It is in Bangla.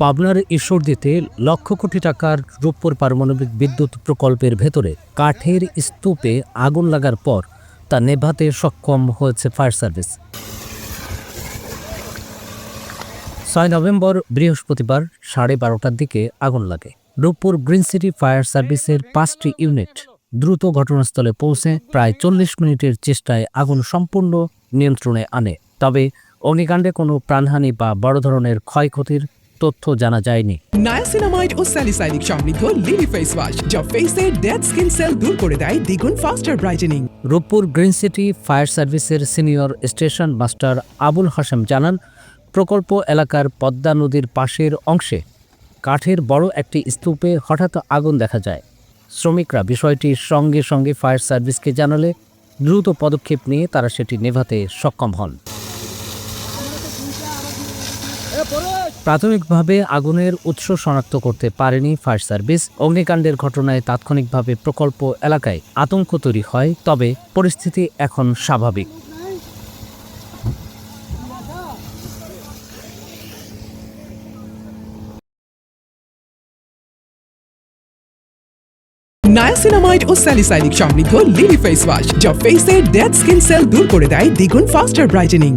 পাবনার ঈশ্বরদীতে লক্ষ কোটি টাকার রূপপুর পারমাণবিক বিদ্যুৎ প্রকল্পের ভেতরে কাঠের স্তূপে আগুন লাগার পর তা নেভাতে সক্ষম হয়েছে ফায়ার সার্ভিস। ছয় নভেম্বর বৃহস্পতিবার সাড়ে বারোটার দিকে আগুন লাগে। রূপপুর গ্রিন সিটি ফায়ার সার্ভিসের পাঁচটি ইউনিট দ্রুত ঘটনাস্থলে পৌঁছে প্রায় চল্লিশ মিনিটের চেষ্টায় আগুন সম্পূর্ণ নিয়ন্ত্রণে আনে। তবে অগ্নিকাণ্ডে কোনো প্রাণহানি বা বড় ধরনের ক্ষয়ক্ষতির তথ্য জানা যায়নি। নায়াসিনামাইড ও স্যালিসাইনিক সমৃদ্ধ লিলি ফেস ওয়াশ যা ফেসের ডেড স্কিন সেল দূর করে দেয় দ্বিগুণ faster brightening. Rooppur green city fire সার্ভিসের senior station master Abul Hashem জানান প্রকল্প এলাকার পদ্মা নদীর পাশের অংশে কাঠের বড় একটি স্তূপে হঠাৎ আগুন দেখা যায়। শ্রমিকরা বিষয়টি সঙ্গে সঙ্গে ফায়ার সার্ভিসকে জানালে দ্রুত পদক্ষেপ নিয়ে তারা সেটি নেভাতে সক্ষম হন। প্রাথমিকভাবে আগুনের উৎস শনাক্ত করতে পারেনি ফায়ার সার্ভিস। অগ্নিকাণ্ডের ঘটনায় তাৎক্ষণিকভাবে প্রকল্প এলাকায় আতঙ্ক তৈরি হয়, তবে পরিস্থিতি এখন স্বাভাবিক। নায়াসিনামাইড ও স্যালিসাইনিক সমৃদ্ধ লিলি ফেস ওয়াশ যা ফেসের ডেড স্কিন সেল দূর করে দেয় দ্বিগুণ ফাস্টার ব্রাইটেনিং